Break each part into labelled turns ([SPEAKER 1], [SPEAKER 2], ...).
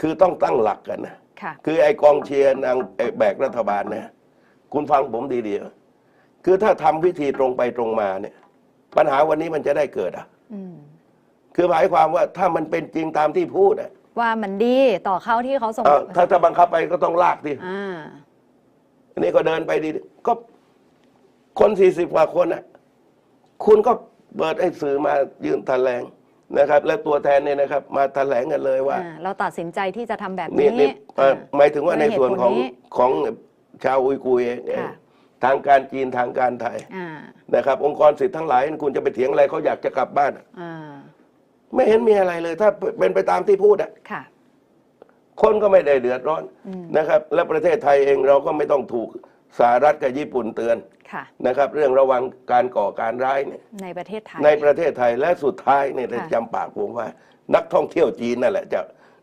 [SPEAKER 1] คือต้องตั้งหลักกันนะ
[SPEAKER 2] ค่ะ
[SPEAKER 1] คือไอกองเชียร์นางไอ้แบกรัฐบาลนะคุณฟังผมดีๆคือถ้าทำวิธีตรงไปตรงมาเนี่ย ปัญหาวันนี้มันจะได้เกิดอะ
[SPEAKER 2] อืม
[SPEAKER 1] คือหมายความว่าถ้ามันเป็นจริงตามที่พูดอะ
[SPEAKER 2] ว่ามันดีต่อเขาที่เขาส่ง
[SPEAKER 1] เอ่อถ้าจะบังคับไปก็ต้องลากดิ
[SPEAKER 2] อ่า
[SPEAKER 1] อันนี้ก็เดินไปดีก็คนสี่สิบกว่าคนอะคุณก็เปิดให้สื่อมายืนแถลง นะครับ และตัวแทนเนี่ยนะครับ มาแถลงกันเลยว่า
[SPEAKER 2] อ่าเราตัดสินใจที่จะทำแบบ
[SPEAKER 1] นี่
[SPEAKER 2] นี้
[SPEAKER 1] นี่เอ่อ
[SPEAKER 2] อ่า
[SPEAKER 1] หมายถึงว่าใน
[SPEAKER 2] ด้วยเหตุ
[SPEAKER 1] ส่วนของ
[SPEAKER 2] ผลนี้
[SPEAKER 1] ของชาวอุยกูร์เองเนี่ย
[SPEAKER 2] ค่ะ
[SPEAKER 1] ทางการจีนทางการไทย
[SPEAKER 2] อ่า
[SPEAKER 1] นะครับ องค์กรสิทธิ์ทั้งหลายคุณจะไปเถียงอะไรเขาอยากจะกลับบ้านอะ
[SPEAKER 2] อ่า
[SPEAKER 1] ไม่เห็นมีอะไรเลย ถ้าเป็นไปตามที่พูดอะ
[SPEAKER 2] ค่ะ
[SPEAKER 1] คนก็ไม่ได้เดือดร้อน
[SPEAKER 2] อืม
[SPEAKER 1] นะครับ และประเทศไทยเองเราก็ไม่ต้องถูกสหรัฐกับญี่ปุ่นเตือน
[SPEAKER 2] ค่ะ
[SPEAKER 1] นะครับ เรื่องระวังการก่อการร้ายเนี่ย
[SPEAKER 2] ในประเทศไทย
[SPEAKER 1] ในประเทศไทยและสุดท้ายเนี่ย
[SPEAKER 2] ค่ะ
[SPEAKER 1] จำปากผมว่า นักท่องเที่ยวจีนนั่นแหละจะ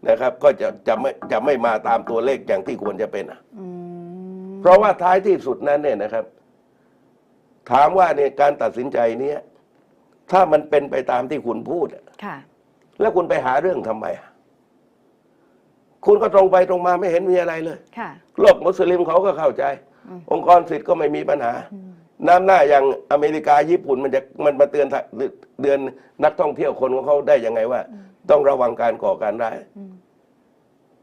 [SPEAKER 1] นะครับ ก็จะจะไม่จะไม่มาตามตัวเลขอย่างที่ควรจะเป็นอะ
[SPEAKER 2] อืม
[SPEAKER 1] เพราะว่าท้ายที่สุดนั้นเนี่ยนะครับ ถามว่าเนี่ยการตัดสินใจเนี้ยถ้ามันเป็นไปตามที่คุณพูดอะ
[SPEAKER 2] ค่ะ
[SPEAKER 1] แล้วคุณไปหาเรื่องทำไมอะคุณก็ตรงไปตรงมาไม่เห็นมีอะไรเลย
[SPEAKER 2] ค่ะ
[SPEAKER 1] โลกมุสลิมเขาก็เข้าใจ
[SPEAKER 2] อืม
[SPEAKER 1] องค์กรสิทธิ์ก็ไม่มีปัญหา
[SPEAKER 2] อืม
[SPEAKER 1] น้ำหน้าอย่างอเมริกาญี่ปุ่นมันจะมันมาเตือนเดือนนักท่องเที่ยวคนของเขาได้ยังไงว่า ต้องระวังการก่อการร้าย
[SPEAKER 2] อืม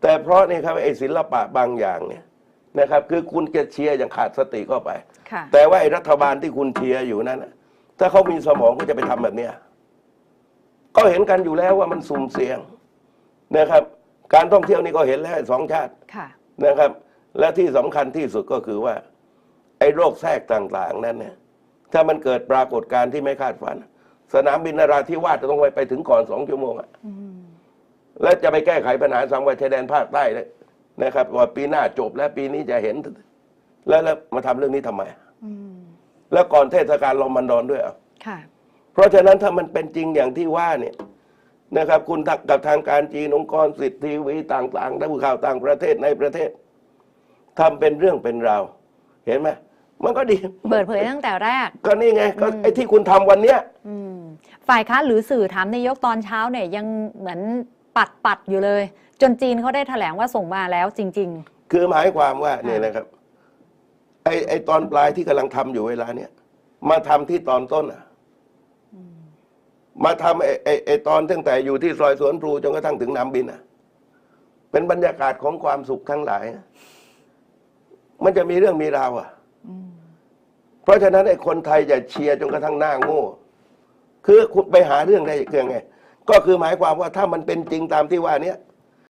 [SPEAKER 1] แต่เพราะนี่ครับไอ้ศิลปะบางอย่างเนี่ยนะครับ คือคุณจะเชียร์อย่างขาดสติเข้าไป
[SPEAKER 2] ค่ะ
[SPEAKER 1] แต่ว่าไอ้รัฐบาลที่คุณเชียร์อยู่นั้นน่ะถ้าเขามีสมองก็จะไปทำแบบเนี้ยก็เห็นกันอยู่แล้วว่ามันสุ่มเสี่ยงนะครับ การท่องเที่ยวนี่ก็เห็นแล้วสองชาติ
[SPEAKER 2] ค่ะ
[SPEAKER 1] นะครับ และที่สำคัญที่สุดก็คือว่า ไอ้โรคแทรกต่างๆ นั้นเนี่ยถ้ามันเกิดปรากฏการณ์ที่ไม่คาดฝัน สนามบินนราธิวาสจะต้องไปไปถึงก่อนสองชั่วโมงอะ
[SPEAKER 2] อืม
[SPEAKER 1] แล้วจะไปแก้ไขปัญหาสังวัยชายแดนภาคใต้เลยนะครับ ว่าปีหน้าจบแล้วปีนี้จะเห็น แล้วแล้วมาทำเรื่องนี้ทำไม
[SPEAKER 2] อืม
[SPEAKER 1] แล้วก่อนเทศกาลรอมฎอนด้วยอะ
[SPEAKER 2] ค่ะ
[SPEAKER 1] เพราะฉะนั้นถ้ามันเป็นจริงอย่างที่ว่าเนี่ยนะครับ คุณทักกับทางการจีนองค์กรสิทธิทีวีต่างๆและผู้ข่าวต่างประเทศในประเทศ ทำเป็นเรื่องเป็นราวเห็นไหมมันก็ดี
[SPEAKER 2] เปิดเผยตั้งแต่แรก
[SPEAKER 1] ก็นี่ไงก็ไอ้ที่คุณทำวันเนี้ย
[SPEAKER 2] อืมฝ่ายค้านหรือสื่อถามนายกตอนเช้าเนี่ยยังเหมือนปัดปัดๆอยู่เลย จนจีนเขาได้แถลงว่าส่งมาแล้วจริง
[SPEAKER 1] คือหมายความว่า
[SPEAKER 2] ค่ะ
[SPEAKER 1] เนี่ยนะครับ ไอ้ไอ้ตอนปลายที่กำลังทำอยู่เวลาเนี้ยมาทำที่ตอนต้นอะมาทำไอ้ไอ้ไอ้ตอนตั้งแต่อยู่ที่ซอยสวนพลูจนกระทั่งถึงนำบินอะ เป็นบรรยากาศของความสุขทั้งหลายอะ มันจะมีเรื่องมีราวอะ
[SPEAKER 2] ๆอืม
[SPEAKER 1] เพราะฉะนั้นไอ้คนไทยจะเชียร์จนกระทั่งหน้าโง่ คือคุณไปหาเรื่องได้ยังไง ก็คือหมายความว่าถ้ามันเป็นจริงตามที่ว่าเนี้ย